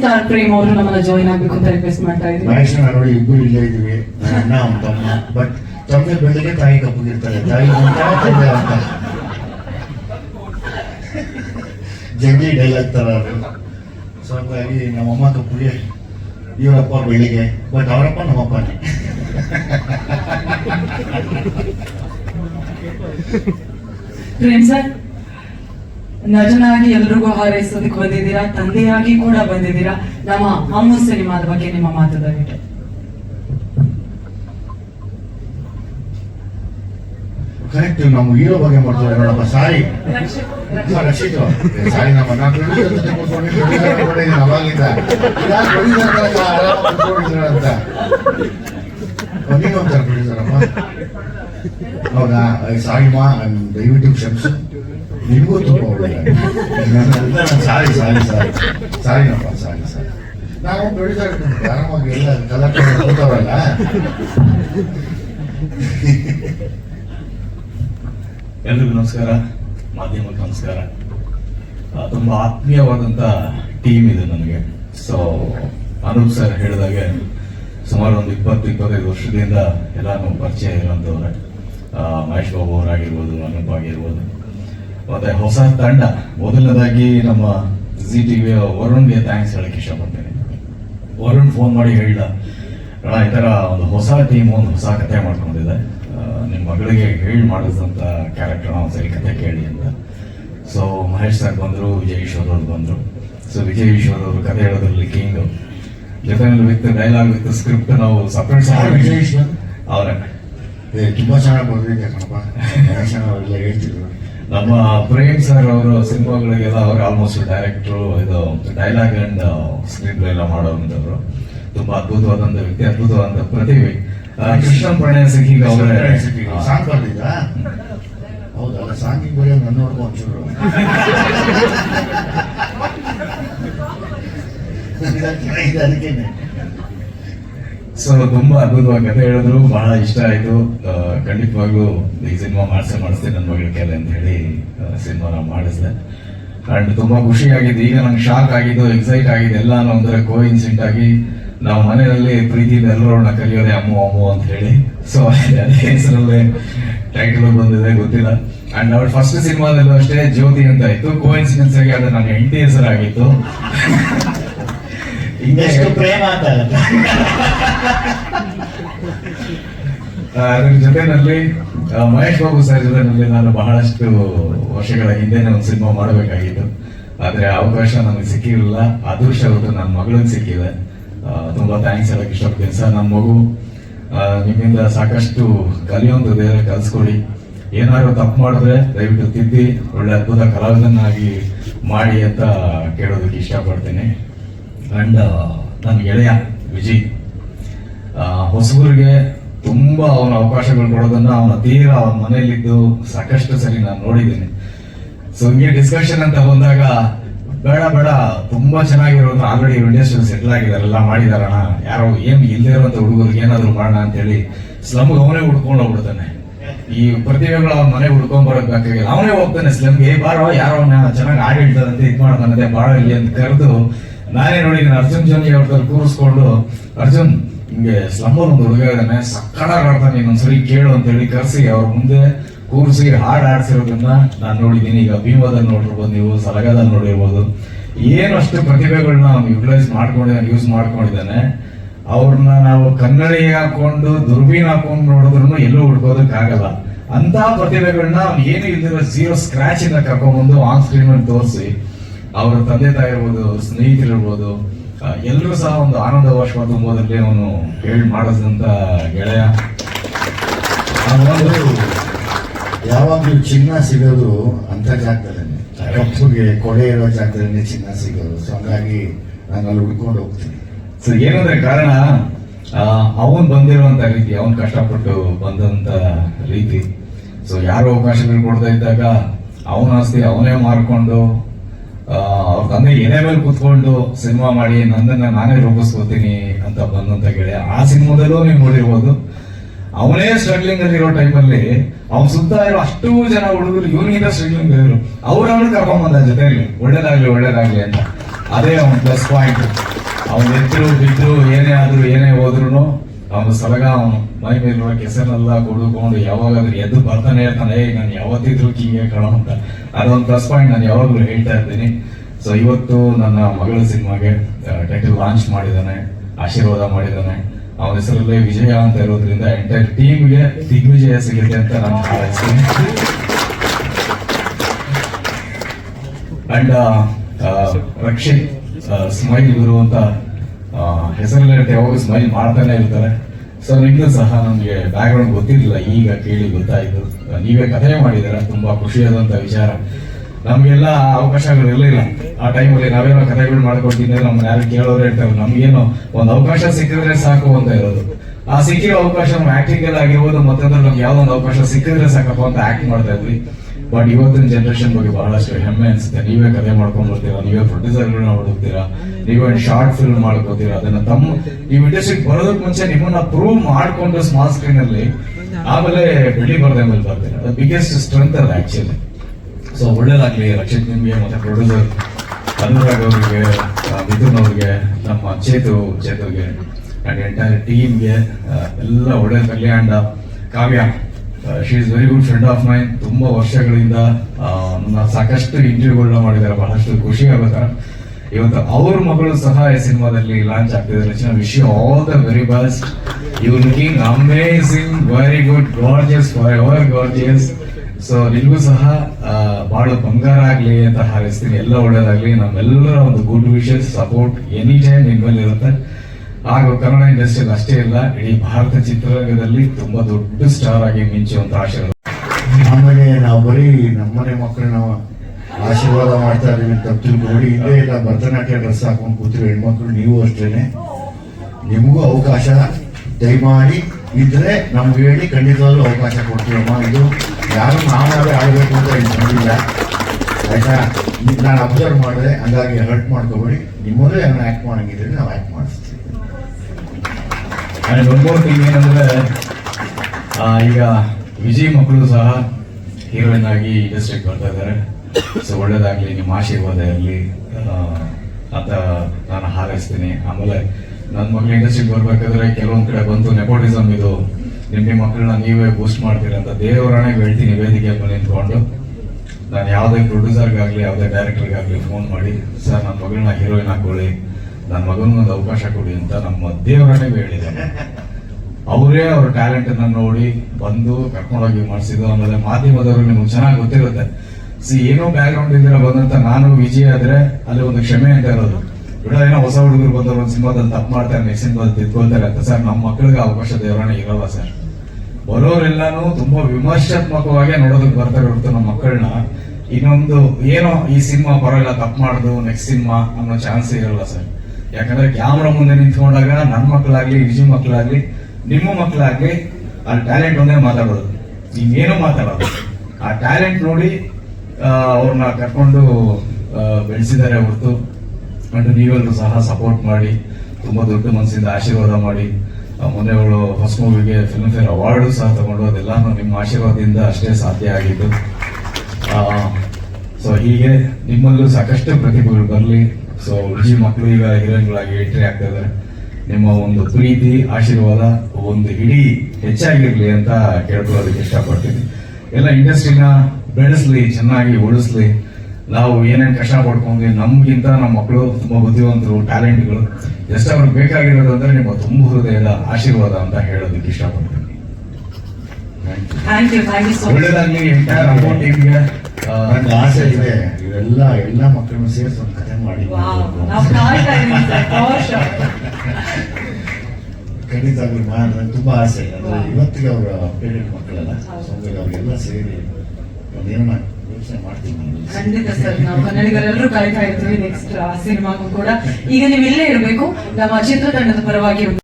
Star Prem ಅವರು ನಮ್ಮನ್ನ join ಆಗ್ಬೇಕು ಅಂತ ರಿಕ್ವೆಸ್ಟ್ ಮಾಡ್ತಾ ಇದ್ದೀವಿ ಮಹೇಶ್ ನಾನು ಇಬ್ಬರು ಇಲ್ಲೇ ಇದೀವಿ ನನ್ನ ಅಣ್ಣ ಅವ್ನ ತಮ್ಮ. ಬಟ್ ತಂದೆ ಬೆಳಗ್ಗೆ ತಾಯಿ ಕಪ್ಪಗಿರ್ತಾರೆ ತಾಯಿ ಅಂತ ತಂದೆ ಅಂತ. ಜಂಗಿ ಡೈಲಾಗ್ ತರ ಅವರು ಸೊ ಹಾಗಾಗಿ ನಮ್ಮಮ್ಮ ಕಪ್ಪಗೆ ಇವರಪ್ಪ ಬೆಳಿಗ್ಗೆ ಬಟ್ ಅವರಪ್ಪ ನಮ್ಮಪ್ಪನೇ ಪ್ರೇಮ್ ಸರ್ ನಟನಾಗಿ ಎಲ್ರಿಗೂ ಹಾರೈಸೋದಕ್ಕೆ ಬಂದಿದ್ದೀರಾ? ತಂದೆಯಾಗಿ ಕೂಡ ಬಂದಿದ್ದೀರಾ? ನಮ್ಮ ಅಮ್ಮು ಸಿನಿಮಾದ ಬಗ್ಗೆ ನಿಮ್ಮ ಮಾತು ದಯವಿಟ್ಟು. ಕರೆಕ್ಟ್ ನಮ್ಮ ಹೀರೋ ಬಗ್ಗೆ ಮಾಡ್ತಾರೆ ನೋಡಪ್ಪ ಸಾರಿ ರಕ್ಷಿತ್. ಸಾರಿ ನಮ್ಮ ಅವಾಗಿಂದ. ಅಂತ ಹೋಗ್ತಾರೆ ಅಪ್ಪ? ಹೌದಾ? ದಯವಿಟ್ಟು ಕ್ಷಮಿಸು. ನಿಮಗೂ ತುಂಬ ಒಳ್ಳೆಯದು ಸಾರಿ ಸಾರಿ ಸಾರಿ ಸಾರಿನಪ್ಪ ಸಾರಿ ಸಾರಿ ನಾವು ಪ್ರೊಡ್ಯೂಸರ್ ಆರಾಮಾಗಿ ಎಲ್ಲ ಕಲರ್ ಕೂತವರಲ್ಲ ಎಲ್ರಿಗೂ ನಮಸ್ಕಾರ ಮಾಧ್ಯಮಕ್ಕೆ ನಮಸ್ಕಾರ ತುಂಬ ಆತ್ಮೀಯವಾದಂಥ ಆತ್ಮೀಯವಾದಂತ ಟೀಮ್ ಇದೆ ನನಗೆ ಸೊ ಅನೂಪ್ ಸರ್ ಹೇಳಿದಾಗೆ ಸುಮಾರು ಒಂದು ಇಪ್ಪತ್ತು ಇಪ್ಪತ್ತೈದು ವರ್ಷದಿಂದ ಎಲ್ಲಾನು ಪರಿಚಯ ಇರುವಂತವ್ರೆ. ಆ, ಮಹೇಶ್ ಬಾಬು ಅವರಾಗಿರ್ಬೋದು ಅನೂಪ್ ಆಗಿರ್ಬೋದು. ಮತ್ತೆ ಹೊಸ ತಂಡ. ಮೊದಲನೇದಾಗಿ ನಮ್ಮ ಜಿ ವಿ ವರುಣ್ಗೆ ಥ್ಯಾಂಕ್ಸ್ ಹೇಳಕ್ ಇಷ್ಟಪಡ್ತೇನೆ. ವರುಣ್ ಫೋನ್ ಮಾಡಿ ಹೇಳಿದ ಅಣ್ಣ ಈ ಥರ ಒಂದು ಹೊಸ ಟೀಮ್ ಒಂದು ಹೊಸ ಕತೆ ಮಾಡ್ಕೊಂಡಿದೆ. ನಿಮ್ಮ ಮಗಳಿಗೆ ಹೇಳಿ ಮಾಡಿದಂತ ಕ್ಯಾರೆಕ್ಟರ್ ಒಂದ್ಸರಿ ಕತೆ ಕೇಳಿ ಅಂತ. ಸೊ ಮಹೇಶ್ ಸರ್ ಬಂದರು ವಿಜಯ್ ಈಶ್ವರ್ ಅವ್ರು ಬಂದರು. ಸೊ ವಿಜಯ್ ಈಶ್ವರ್ ಅವರು ಕತೆ ಹೇಳೋದ್ರಲ್ಲಿ ಕಿಂಗ್ ಜೊತೆಯಲ್ಲಿ ವಿತ್ ಡೈಲಾಗ್ ವಿತ್ ಸ್ಕ್ರಿಪ್ಟ್ ನಾವು ಸಪ್ರೇಟ್ ಈಶ್ವರ್? ಅವರೇ. ತುಂಬಾ ಚೆನ್ನಾಗಿ ಬಂದಿದೆ ಕಣಪ್ಪ. ಹೇಳ್ತಿದ್ರು. ನಮ್ಮ ಪ್ರೇಮ್ ಸರ್ ಅವರು ಸಿನಿಮಾಗಳಿಗೆಲ್ಲ ಅವ್ರು ಆಲ್ಮೋಸ್ಟ್ ಡೈರೆಕ್ಟ್ರು ಇದು ಡೈಲಾಗ್ ಅಂಡ್ ಸ್ಕ್ರೀನ್ ಪ್ಲೇ ಎಲ್ಲ ಮಾಡೋವಂಥವ್ರು. ತುಂಬಾ ಅದ್ಭುತವಾದಂತ ವ್ಯಕ್ತಿ ಅದ್ಭುತವಾದಂತ ಪ್ರತಿಭೆ ಕೃಷ್ಣ ಪ್ರಣಯ ಸಿಕ್ಕಿಗ ಅವರೇ. ಸಾಂಗ್ ಬರ್ದಿದ್ದ ಹೌದಲ್ಲ ಸಾಂಗಿಗೆ ಬರೆಯೋ ನನ್ನ ನೋಡ್ಕೊ ಒಂಚೂರು ಇದು ಅದಕ್ಕೇನೆ ಸೊ ತುಂಬಾ ಅದ್ಭುತವಾಗಿ ಕಥೆ ಹೇಳಿದ್ರು. ಬಹಳ ಇಷ್ಟ ಆಯ್ತು. ಖಂಡಿತವಾಗ್ಲೂ ಈ ಸಿನಿಮಾ ಮಾಡಿಸೇ ಮಾಡಿಸ್ತೇನೆ ನನ್ನ ಮಗಳ ಕೆಲ ಅಂತ ಹೇಳಿ ಸಿನಿಮಾನ ಮಾಡಿಸಿದೆ. ಅಂಡ್ ತುಂಬಾ ಖುಷಿ ಆಗಿದ್ದು ಈಗ ನಂಗೆ ಶಾಕ್ ಆಗಿದ್ದು ಎಕ್ಸೈಟ್ ಆಗಿದೆ ಎಲ್ಲ ಒಂಥರ ಕೋ ಇನ್ಸಿಡೆಂಟ್ ಆಗಿ ನಾವು ಮನೆಯಲ್ಲಿ ಪ್ರೀತಿಯಿಂದ ಎಲ್ಲರನ್ನ ಕಲಿಯೋದೇ ಅಮ್ಮು ಅಮ್ಮು ಅಂತ ಹೇಳಿ. ಸೊ ಅದೇ ಹೆಸರಲ್ಲೇ ಟೈಟಲ್ ಬಂದಿದೆ, ಗೊತ್ತಿಲ್ಲ. ಅಂಡ್ ಅವಳ ಫಸ್ಟ್ ಸಿನಿಮಾದಲ್ಲೂ ಅಷ್ಟೇ ಜ್ಯೋತಿ ಅಂತ ಇತ್ತು. ಕೋ ಇನ್ಸಿಡೆನ್ಸ್ ಆಗಿ ಅದು ನನ್ನ ಹೆಂಡತಿ ಹೆಸರಾಗಿತ್ತು. ಎಷ್ಟು ಪ್ರೇಮ ಅಂತ. ಆ, ಅದ್ರ ಜೊತೆನಲ್ಲಿ ಮಹೇಶ್ ಬಾಬು ಸರ್ ಜೊತೆನಲ್ಲಿ ನಾನು ಬಹಳಷ್ಟು ವರ್ಷಗಳ ಹಿಂದೆನೆ ಒಂದು ಸಿನಿಮಾ ಮಾಡಬೇಕಾಗಿತ್ತು. ಆದ್ರೆ ಅವಕಾಶ ನನಗೆ ಸಿಕ್ಕಿರಲಿಲ್ಲ. ಅದೃಷ್ಟ ಇವತ್ತು ನನ್ನ ಮಗಳಿಗೆ ಸಿಕ್ಕಿದೆ. ತುಂಬಾ ಥ್ಯಾಂಕ್ಸ್ ಹೇಳಕ್ ಇಷ್ಟಪಡ್ತೀನಿ. ಸರ್ ನಮ್ಮ ಮಗು ನಿಮ್ಮಿಂದ ಸಾಕಷ್ಟು ಕಲಿಯುವಂಥದ್ದು ಬೇರೆ ಕಲ್ಸ್ಕೊಡಿ. ಏನಾದ್ರು ತಪ್ಪು ಮಾಡಿದ್ರೆ ದಯವಿಟ್ಟು ತಿದ್ದಿ. ಒಳ್ಳೆ ಅದ್ಭುತ ಕಲಾವಿದನಾಗಿ ಮಾಡಿ ಅಂತ ಕೇಳೋದಕ್ಕೆ ಇಷ್ಟಪಡ್ತೀನಿ. ಅಂಡ್ ನನ್ನ ಗೆಳೆಯ ವಿಜಿ. ಹೊಸಬರಿಗೆ ತುಂಬಾ ಅವನ ಅವಕಾಶಗಳು ಕೊಡೋದನ್ನ ಅವನ ತೀರ ಅವನ ಮನೆಯಲ್ಲಿದ್ದು ಸಾಕಷ್ಟು ಸರಿ ನಾನು ನೋಡಿದ್ದೀನಿ. ಸೊ ಹಿಂಗೆ ಡಿಸ್ಕಷನ್ ಅಂತ ಬಂದಾಗ, ಬೇಡ ಬೇಡ, ತುಂಬಾ ಚೆನ್ನಾಗಿರೋದು ಆಲ್ರೆಡಿ ಇಂಡಸ್ಟ್ರಿ ಸೆಟ್ಲ್ ಆಗಿದಾರಲ್ಲ ಮಾಡಿದಾರಣ ಯಾರೋ ಏನು ಇಲ್ಲದೆ ಇರುವಂತ ಹುಡುಗರಿಗೆ ಏನಾದ್ರು ಮಾಡೋಣ ಅಂತ ಹೇಳಿ ಸ್ಲಮ್ಗೆ ಅವನೇ ಹುಡ್ಕೊಂಡು ಹೋಗ್ಬಿಡ್ತಾನೆ. ಈ ಪ್ರತಿಭೆಗಳು ಅವ್ನ ಮನೆ ಹುಡ್ಕೊಂಡ್ ಬರೋದ್ ಬೇಕಾಗಿಲ್ಲ. ಅವನೇ ಹೋಗ್ತಾನೆ ಸ್ಲಮ್ಗೆ ಬಾರೋ, ಯಾರೋ ಚೆನ್ನಾಗಿ ಆಡಿ ಇದು ಮಾಡ್ತಾನಂತೆ ಬಾಳ ಇಲ್ಲಿ ಅಂತ ಕರೆದು ನಾನೇ ನೋಡಿದ್ದೀನಿ ಅರ್ಜುನ್ ಜೊತೆ ಅವ್ರದಲ್ಲಿ ಕೂರಿಸ್ಕೊಂಡು ಅರ್ಜುನ್ ಹಿಂಗೆ ಸ್ಲಮ್ಮಲ್ಲಿ ಒಂದು ಹುಡುಗ ಇದ್ದಾನೆ ಸಕ್ಕಡಾಗಿ ಆಡ್ತಾನೆ, ಇನ್ನೊಂದ್ಸರಿ ಕೇಳು ಅಂತ ಹೇಳಿ ಕರೆಸಿ, ಅವ್ರ ಮುಂದೆ ಕೂರಿಸಿ, ಹಾಡು ಆಡ್ಸಿರೋದನ್ನ ನಾನು ನೋಡಿದ್ದೀನಿ. ಈಗ ಭೀಮದಲ್ಲಿ ನೋಡಿರ್ಬೋದು ನೀವು, ಸಲಗದಲ್ಲಿ ನೋಡಿರ್ಬೋದು. ಏನು ಅಷ್ಟು ಪ್ರತಿಭೆಗಳನ್ನ ಅವ್ನು ಯುಟಿಲೈಸ್ ಮಾಡ್ಕೊಂಡಿದ್ದಾನೆ ಯೂಸ್ ಮಾಡ್ಕೊಂಡಿದ್ದಾನೆ. ಅವ್ರನ್ನ ನಾವು ಕನ್ನಡಿ ಹಾಕೊಂಡು, ದುರ್ಬೀನ್ ಹಾಕೊಂಡು ನೋಡಿದ್ರು ಎಲ್ಲೂ ಹುಡ್ಕೋದಕ್ಕಾಗಲ್ಲ ಅಂತ ಪ್ರತಿಭೆಗಳನ್ನ ಅವ್ನು ಏನು ಇಲ್ದಿರೋ ಜೀರೋ ಸ್ಕ್ರಾಚ್ ಇಂದ ಕರ್ಕೊಂಡ್ಬಂದು ಆನ್ ಸ್ಕ್ರೀನ್ ಅಲ್ಲಿ ತೋರಿಸಿ ಅವ್ರ ತಂದೆ ತಾಯಿ ಇರ್ಬೋದು ಸ್ನೇಹಿತರಿರ್ಬೋದು ಎಲ್ಲರೂ ಸಹ ಒಂದು ಆನಂದ ಆನಂದವಶ ತುಂಬೋದಕ್ಕೆ ಅವನು ಹೇಳಿ ಮಾಡಿದಂತ ಗೆಳೆಯ. ಯಾವಾಗಲೂ ಚಿನ್ನ ಸಿಗೋದು ಅಂತ ಜಾಗದಲ್ಲೇ ಕಪ್ಪುಗೆ ಕೊಡೆ ಇರೋ ಜಾಗದಲ್ಲೇ ಚಿನ್ನ ಸಿಗೋದು. ಸೊ ಹಂಗಾಗಿ ನಾನು ಅಲ್ಲಿ ಹುಡ್ಕೊಂಡು ಹೋಗ್ತೀನಿ. ಸೊ ಏನಂದ್ರೆ ಕಾರಣ ಅವನ್ ಬಂದಿರುವಂತ ರೀತಿ ಅವನ್ ಕಷ್ಟಪಟ್ಟು ಬಂದಂತ ರೀತಿ. ಸೊ ಯಾರು ಅವಕಾಶಗಳು ಕೊಡ್ತಾ ಇದ್ದಾಗ ಅವನ ಆಸ್ತಿ ಅವನೇ ಮಾರ್ಕೊಂಡು ಅವ್ರ ತಂದೆ ಏನೇ ಮೇಲೆ ಕೂತ್ಕೊಂಡು ಸಿನಿಮಾ ಮಾಡಿ ನನ್ನನ್ನ ನಾನೇ ರೂಪಿಸ್ಕೋತೀನಿ ಅಂತ ಬಂದಂತ ಕೇಳಿ ಆ ಸಿನಿಮಾದಲ್ಲೂ ನೀವು ನೋಡಿರ್ಬೋದು. ಅವನೇ ಸ್ಟ್ರಗ್ಲಿಂಗ್ ಅಲ್ಲಿ ಇರೋ ಟೈಮಲ್ಲಿ ಅವ್ನ ಸುತ್ತ ಇರೋ ಅಷ್ಟು ಜನ ಹುಡುಗರು ಇವನಿಗಿಂತ ಸ್ಟ್ರಗ್ಲಿಂಗ್ ಇದ್ರು ಅವ್ರವ್ನು ಕರ್ಕೊಂಡ್ ಬಂದ ಜೊತೆಲಿ ಒಳ್ಳೇದಾಗ್ಲಿ ಒಳ್ಳೇದಾಗ್ಲಿ ಅಂತ. ಅದೇ ಅವನ್ ಪ್ಲಸ್ ಪಾಯಿಂಟ್ ಅವನು ಎದ್ರು, ಬಿದ್ರು, ಏನೇ ಆದ್ರೂ ಏನೇ ಹೋದ್ರು ಅವನು ಸಲಗ ಮೈ ಮೇಲಿರುವ ಕೆಸರನ್ನೆಲ್ಲ ಕುಡಿದುಕೊಂಡು ಯಾವಾಗಾದ್ರೂ ಎದ್ದು ಬರ್ತಾನೆ ಇರ್ತಾನೆ ನಾನು ಯಾವತ್ತಿದ್ರು ಕಿಂಗೆ ಕಾಣೋ ಅಂತ. ಅದೊಂದು ಪ್ಲಸ್ ಪಾಯಿಂಟ್ ನಾನು ಯಾವಾಗಲೂ ಹೇಳ್ತಾ ಇರ್ತೀನಿ. ಸೊ ಇವತ್ತು ನನ್ನ ಮಗಳ ಸಿನಿಮಾಗೆ ಟೈಟಲ್ ಲಾಂಚ್ ಮಾಡಿದ್ದಾನೆ, ಆಶೀರ್ವಾದ ಮಾಡಿದ್ದಾನೆ. ಅವನ ಹೆಸರಲ್ಲೇ ವಿಜಯ ಅಂತ ಇರೋದ್ರಿಂದ ಎಂಟೈರ್ ಟೀಮ್ಗೆ ದಿಗ್ವಿಜಯ ಸಿಗುತ್ತೆ ಅಂತ ನಾನು ಭಾವಿಸ್ತೀನಿ. ಅಂಡ್ ರಕ್ಷಿತ್ ಸ್ಮೈಲ್ ಗುರು ಅಂತ ಹೆಸರಲ್ಲಿ ಯಾವಾಗ ಸ್ಮೈಲ್ ಮಾಡ್ತಾನೆ ಇರ್ತಾರೆ. ಸೊ ನಿಮ್ದು ಸಹ ನಮಗೆ ಬ್ಯಾಕ್ಗ್ರೌಂಡ್ ಗೊತ್ತಿರಲಿಲ್ಲ, ಈಗ ಕೇಳಿ ಗೊತ್ತಾಯ್ತು. ನೀವೇ ಕಥೆ ಮಾಡಿದ್ದೀರ, ತುಂಬಾ ಖುಷಿಯಾದಂತ ವಿಚಾರ. ನಮ್ಗೆಲ್ಲ ಅವಕಾಶಗಳು ಇರಲಿಲ್ಲ. ಆ ಟೈಮಲ್ಲಿ ನಾವೇನೋ ಕಥೆಗಳು ಮಾಡ್ಕೊಟ್ಟಿದ್ರೆ ನಮ್ಮನ್ನ ಯಾರು ಕೇಳೋರು ಇರ್ತಾರೆ. ನಮ್ಗೇನೋ ಒಂದು ಅವಕಾಶ ಸಿಕ್ಕಿದ್ರೆ ಸಾಕು ಅಂತ ಇರೋದು. ಆ ಸಿಕ್ಕಿರೋ ಅವಕಾಶ ನಮ್ಮ ಆಕ್ಟಿಂಗ್ ಎಲ್ಲ ಆಗಿರ್ಬೋದು ಮತ್ತೊಂದ್ರೆ ನಮ್ಗೆ ಯಾವ್ದೊಂದು ಅವಕಾಶ ಸಿಕ್ಕಿದ್ರೆ ಸಾಕಪ್ಪ ಅಂತ ಆಕ್ಟ್ ಮಾಡ್ತಾ ಇದ್ವಿ. ಬಟ್ ಇವತ್ತಿನ ಜನರೇಷನ್ ಬಗ್ಗೆ ಬಹಳಷ್ಟು ಹೆಮ್ಮೆ ಅನ್ಸುತ್ತೆ. ನೀವೇ ಕಥೆ ಮಾಡ್ಕೊಂಡು ಬರ್ತೀರಾ ನೀವೇ ಪ್ರೊಡ್ಯೂಸರ್ಗಳನ್ನ ಹುಡುಕ್ತೀರಾ ನೀವೇ ಶಾರ್ಟ್ ಫಿಲ್ಮ್ ಮಾಡ್ಕೋತೀರಾ? ಅದನ್ನ ತಮ್ಮ ನೀವು ಇಂಡಸ್ಟ್ರಿಗೆ ಬರೋದಕ್ಕೆ ಮುಂಚೆ ನಿಮ್ಮನ್ನ ಪ್ರೂವ್ ಮಾಡ್ಕೊಂಡು ಸ್ಮಾಲ್ ಸ್ಕ್ರೀನ್ ಅಲ್ಲಿ ಆಮೇಲೆ ಬೆಳಿ ಬರ್ದೆ ಮೇಲೆ ಬರ್ತೀರಾ? ಬಿಗ್ಗೆಸ್ಟ್ ಸ್ಟ್ರೆಂತ್ ಅದು ಆಕ್ಚುಲಿ ಸೊ ಒಳ್ಳೇದಾಗ್ಲಿ ರಕ್ಷಿತ್ ನಿಮ್ಗೆ ಮತ್ತೆ ಪ್ರೊಡ್ಯೂಸರ್ ಅನುರಾಗ್ ಅವರಿಗೆ ಮಿಥುನ್ ಅವ್ರಿಗೆ, ನಮ್ಮ ಚೇತು, ಚೇತುಗೆ ಅಂಡ್ ಎಂಟೈರ್ ಟೀಮ್ಗೆ ಎಲ್ಲ ಒಳ್ಳೆ ಕಲ್ಯಾಣ, Kavya. She is very good friend of mine ತುಂಬಾ ವರ್ಷಗಳಿಂದ ನನ್ನ ಸಾಕಷ್ಟು ಇಂಟರ್ವ್ಯೂಗಳನ್ನ ಮಾಡಿದ್ದಾರೆ. ಬಹಳಷ್ಟು ಖುಷಿ ಆಗುತ್ತೆ ಇವತ್ತು ಅವ್ರ ಮಗಳು ಸಹ ಈ ಸಿನಿಮಾದಲ್ಲಿ ಲಾಂಚ್ ಆಗ್ತಿದ್ದಾರೆ Rachana wish all the very best you looking amazing very good gorgeous forever gorgeous so ನಿಮಗೂ ಸಹ ಬಹಳ ಬಂಗಾರ ಆಗಲಿ ಅಂತ ಹಾರೈಸ್ತೀನಿ. ಎಲ್ಲ ಒಳ್ಳೇದಾಗ್ಲಿ. ನಮ್ಮೆಲ್ಲರ ಒಂದು good wishes support any time ನಿಮ್ಮಲ್ಲಿ ಇರುತ್ತೆ ಹಾಗೂ ಕನ್ನಡ ಇಂಡಸ್ಟ್ರಿಯಲ್ಲಿ ಅಷ್ಟೇ ಇಲ್ಲ ಇಡೀ ಭಾರತ ಚಿತ್ರರಂಗದಲ್ಲಿ ತುಂಬಾ ದೊಡ್ಡ ಸ್ಟಾರ್ ಆಗಿ ಮಿಂಚುವಂತ ಆಶೀರ್ವಾದ ಆಮೇಲೆ ನಾವು ಬರೀ ನಮ್ಮನೆ ಮಕ್ಕಳನ್ನ ಆಶೀರ್ವಾದ ಮಾಡ್ತಾ ಇದ್ದೀವಿ ಅಂತ ತಿಳ್ಕೊಂಡು ಇಲ್ಲೇ ಇಲ್ಲ ಭರತನಾಟ್ಯ ಡ್ರೆಸ್ ಹಾಕೊಂಡು ಕೂತಿರೋ ಹೆಣ್ಮಕ್ಳು ನೀವು ಅಷ್ಟೇನೆ. ನಿಮಗೂ ಅವಕಾಶ. ದಯಮಾಡಿ ಇದ್ರೆ ನಮ್ಗೆ ಹೇಳಿ ಖಂಡಿತವಾಗ್ಲೂ ಅವಕಾಶ ಕೊಡ್ತೀವಮ್ಮ ಇದು ಯಾರು ನಾವೇ ಆಡಬೇಕು ಅಂತ ಇಲ್ಲಿ ಬಂದಿಲ್ಲ. ಆಯ್ತಾ? ನಾನು ಅಬ್ಸರ್ವ್ ಮಾಡಿದೆ ಹಂಗಾಗಿ ಹರ್ಟ್ ಮಾಡ್ಕೋಬೇಡಿ. ನಿಮ್ಮದೇ ಏನೋ ಆ್ಯಕ್ಟ್ ಮಾಡಂಗಿದ್ರೆ ನಾವು ಆ್ಯಕ್ಟ್ ಮಾಡಿಸ್ತೀವಿ ಥಿಂಗ್ ಏನಂದ್ರೆ ಈಗ ವಿಜಯ್ ಮಕ್ಕಳು ಸಹ ಹೀರೋಯಿನ್ ಆಗಿ ಇಂಡಸ್ಟ್ರಿಗೆ ಬರ್ತಾ ಇದ್ದಾರೆ. ಸೊ ಒಳ್ಳೇದಾಗ್ಲಿ, ನಿಮ್ಮ ಆಶೀರ್ವಾದ ಇರಲಿ ಅಂತ ನಾನು ಹಾರೈಸ್ತೀನಿ. ಆಮೇಲೆ ನನ್ನ ಮಕ್ಳು ಇಂಡಸ್ಟ್ರಿಗೆ ಬರ್ಬೇಕಾದ್ರೆ ಕೆಲವೊಂದು ಕಡೆ ಬಂತು ನೆಪೋಟಿಸಮ್ ಇದು. ನಿಮ್ಮ ನಿಮ್ಮ ಮಕ್ಕಳನ್ನ ನೀವೇ ಬೂಸ್ಟ್ ಮಾಡ್ತೀರಿ ಅಂತ ದೇವರಾಣೆಗೆ ಹೇಳ್ತೀನಿ ವೇದಿಕೆ ಮೇಲೆ ನಿಂತ್ಕೊಂಡು ನಾನು ಯಾವುದೇ ಪ್ರೊಡ್ಯೂಸರ್ಗಾಗಲಿ ಯಾವುದೇ ಡೈರೆಕ್ಟರ್ಗಾಗಲಿ ಫೋನ್ ಮಾಡಿ, ಸರ್, ನನ್ನ ಮಗಳನ್ನ ಹೀರೋಯಿನ್ ಹಾಕೊಳ್ಳಿ. ನನ್ನ ಮಗನಿಗೊಂದು ಅವಕಾಶ ಕೊಡಿ ಅಂತ ನಮ್ಮ ದೇವರನ್ನೇ ಹೇಳಿದ್ದಾನೆ ಅವರೇ ಅವ್ರ ಟ್ಯಾಲೆಂಟ್ ಅನ್ನ ನೋಡಿ ಬಂದು ಕರ್ಕೊಂಡೋಗಿ ಮಾಡಿಸಿದ್ದು ಆಮೇಲೆ ಮಾಧ್ಯಮದವರು ನಿಮ್ಗೆ ಚೆನ್ನಾಗಿ ಗೊತ್ತಿರುತ್ತೆ. ಸಿ, ಏನೋ ಬ್ಯಾಕ್ ಗ್ರೌಂಡ್ ಇಂದ ಬಂದಂತ ನಾನು ವಿಜಯ ಆದ್ರೆ ಅಲ್ಲಿ ಒಂದು ಕ್ಷಮೆ ಅಂತ ಇರೋದು. ಬಿಡ ಏನೋ ಹೊಸ ಹುಡುಗರು ಬಂದವರು ಒಂದು ಸಿನಿಮಾದಲ್ಲಿ ತಪ್ಪು ಮಾಡ್ತಾರೆ ನೆಕ್ಸ್ಟ್ ಸಿನಿಮಾದಲ್ಲಿ ತಿದ್ಕೊಳ್ತಾರೆ ಅಂತ ಸರ್, ನಮ್ಮ ಮಕ್ಕಳಿಗೆ ಅವಕಾಶ ದೇವರಣ ಇರಲ್ಲ ಸರ್. ಬರೋರೆಲ್ಲಾನು ತುಂಬಾ ವಿಮರ್ಶಾತ್ಮಕವಾಗಿ ನೋಡೋದಕ್ಕೆ ಬರ್ತಾರೆ ಹೊರತು ನಮ್ಮ ಮಕ್ಕಳನ್ನ. ಇನ್ನೊಂದು, ಏನೋ ಈ ಸಿನಿಮಾ ಬರೋಲ್ಲ ತಪ್ಪು ಮಾಡುದು ನೆಕ್ಸ್ಟ್ ಸಿನಿಮಾ ಅನ್ನೋ ಚಾನ್ಸ್ ಇರಲ್ಲ ಸರ್. ಯಾಕಂದ್ರೆ ಕ್ಯಾಮ್ರಾ ಮುಂದೆ ನಿಂತ್ಕೊಂಡಾಗ ನನ್ನ ಮಕ್ಕಳಾಗ್ಲಿ ವಿಜಯ್ ಮಕ್ಕಳಾಗ್ಲಿ ನಿಮ್ಮ ಮಕ್ಕಳಾಗ್ಲಿ ಆ ಟ್ಯಾಲೆಂಟ್ ಒಂದೇ ಮಾತಾಡೋದು. ನೀವೇನು ಮಾತಾಡೋದು. ಆ ಟ್ಯಾಲೆಂಟ್ ನೋಡಿ ಅವ್ರನ್ನ ಕರ್ಕೊಂಡು ಬೆಳೆಸಿದ್ದಾರೆ ಹೊರತು. ಅಂಡ್ ನೀವೆಲ್ಲರೂ ಸಹ ಸಪೋರ್ಟ್ ಮಾಡಿ ತುಂಬಾ ದೊಡ್ಡ ಮನಸ್ಸಿಂದ ಆಶೀರ್ವಾದ ಮಾಡಿ ಆ, ಮೊನ್ನೆ ಅವಳು ಫಸ್ಟ್ ಮೂವಿಗೆ ಫಿಲ್ಮ್ ಫೇರ್ ಅವಾರ್ಡು ಸಹ ತಗೊಂಡು ಅದೆಲ್ಲ ನಿಮ್ಮ ಆಶೀರ್ವಾದದಿಂದ ಅಷ್ಟೇ ಸಾಧ್ಯ ಆಗಿದ್ದು. ಸೊ ಹೀಗೆ ನಿಮ್ಮಲ್ಲೂ ಸಾಕಷ್ಟು ಪ್ರತಿಭೆಗಳು ಬರಲಿ. ಸೊ ಈ ಮಕ್ಕಳು ಈಗ ಹೀರೋಯಿನ್ಗಳಾಗಿ ಎಂಟ್ರಿ ಆಗ್ತಾ ಇದ್ದಾರೆ ನಿಮ್ಮ ಒಂದು ಪ್ರೀತಿ ಆಶೀರ್ವಾದ ಒಂದು ಇಡೀ ಹೆಚ್ಚಾಗಿರಲಿ ಅಂತ ಕೇಳ್ಕೊಳ್ಳೋದಕ್ಕೆ ಇಷ್ಟಪಡ್ತೀನಿ. ಎಲ್ಲ ಇಂಡಸ್ಟ್ರಿನ ಬೆಳೆಸ್ಲಿ ಚೆನ್ನಾಗಿ ಉಳಿಸ್ಲಿ ನಾವು ಏನೇನು ಕಷ್ಟ ಪಡ್ಕೊಂಡ್ವಿ ನಮಗಿಂತ ನಮ್ಮ ಮಕ್ಕಳು ತುಂಬಾ ಬುದ್ಧಿವಂತರು ಟ್ಯಾಲೆಂಟ್ಗಳು ಎಷ್ಟು ಅವ್ರಿಗೆ ಬೇಕಾಗಿರೋದು ಅಂದ್ರೆ ನಿಮ್ಮ ತುಂಬ ಹೃದಯದ ಆಶೀರ್ವಾದ ಅಂತ ಹೇಳೋದಕ್ಕೆ ಇಷ್ಟಪಡ್ತೀನಿ. ಒಳ್ಳೆದಾಗಿ you. Thank you thank you so much entire amount ಟೀಮ್ಗೆ ನನ್ಗೆ ಆಸೆ ಇದೆ. ಇವೆಲ್ಲ ಎಲ್ಲ ಮಕ್ಕಳನ್ನು ಸೇರಿಸಿ ಮಾಡಿ. ಖಂಡಿತ ಮಾ ನನ್ಗೆ ತುಂಬಾ ಆಸೆ. ಅಂದ್ರೆ ಇವತ್ತಿಗೆ ಅವರ ಪೇರೆಂಟ್ ಮಕ್ಕಳೆಲ್ಲ. ಸೊ ಹಂಗಾಗಿ ಅವರೆಲ್ಲ ಸೇರಿ ಒಂದೇನೋ ಯೋಚನೆ ಮಾಡ್ತೀನಿ ಖಂಡಿತ ಸರ್ ನಾವು ಕನ್ನಡಿಗರೆಲ್ಲರೂ ಕಾಯ್ತಾ ಇರ್ತೀವಿ ನೆಕ್ಸ್ಟ್ ಆ ಸಿನಿಮಾಗೂ ಕೂಡ. ಈಗ ನೀವು ಇಲ್ಲೇ ಇರಬೇಕು ನಮ್ಮ ಚಿತ್ರತಂಡದ ಪರವಾಗಿ